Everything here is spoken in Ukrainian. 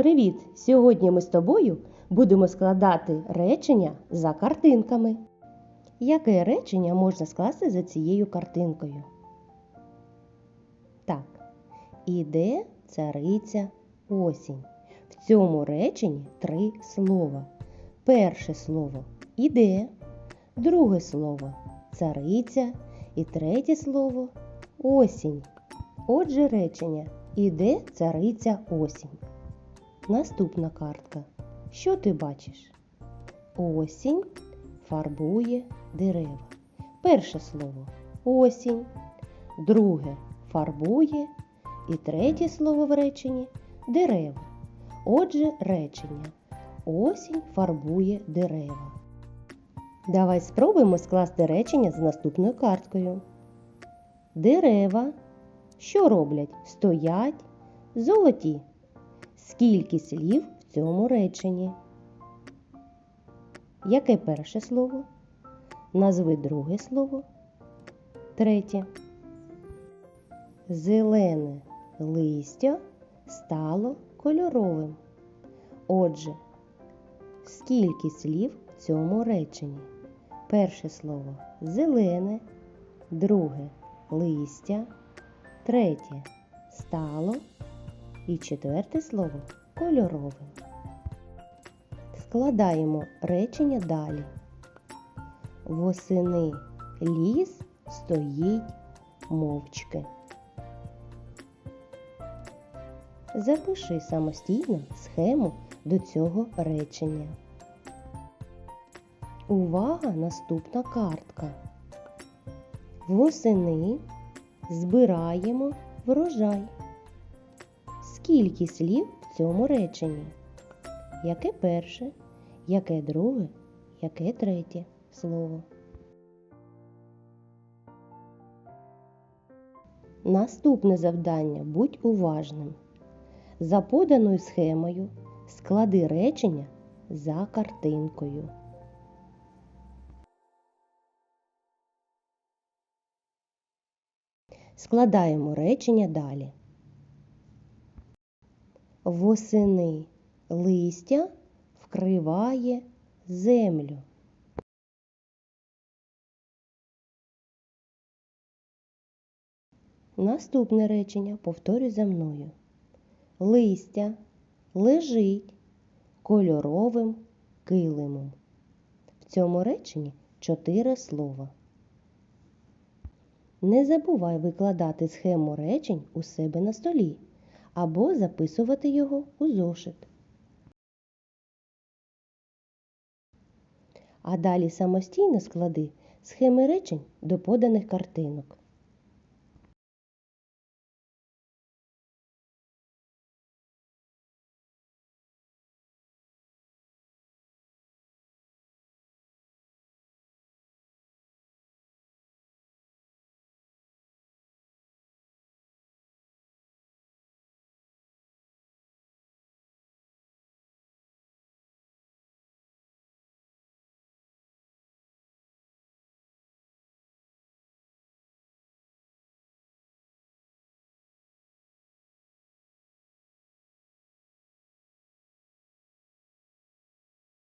Привіт! Сьогодні ми з тобою будемо складати речення за картинками. Яке речення можна скласти за цією картинкою? Так. Іде цариця осінь. В цьому реченні три слова. Перше слово іде, друге слово цариця і третє слово осінь. Отже, речення Іде цариця осінь. Наступна картка. Що ти бачиш? Осінь фарбує дерева. Перше слово осінь, друге фарбує і третє слово в реченні дерева. Отже, речення осінь фарбує дерева. Давай спробуємо скласти речення з наступною карткою. Дерева, що роблять? Стоять, золоті. Скільки слів в цьому реченні? Яке перше слово? Назви друге слово. Третє. Зелене листя стало кольоровим. Отже, скільки слів в цьому реченні? Перше слово зелене, друге листя, третє стало і четверте слово кольорове. Складаємо речення далі. Восени ліс стоїть мовчки. Запиши самостійно схему до цього речення. Увага! Наступна картка. Восени збираємо врожай. Скільки слів в цьому реченні? Яке перше, яке друге, яке третє слово? Наступне завдання будь уважним. За поданою схемою склади речення за картинкою. Складаємо речення далі. Восени листя вкриває землю. Наступне речення повторюй за мною. Листя лежить кольоровим килимом. В цьому реченні чотири слова. Не забувай викладати схему речень у себе на столі або записувати його у зошит. А далі самостійно склади схеми речень до поданих картинок.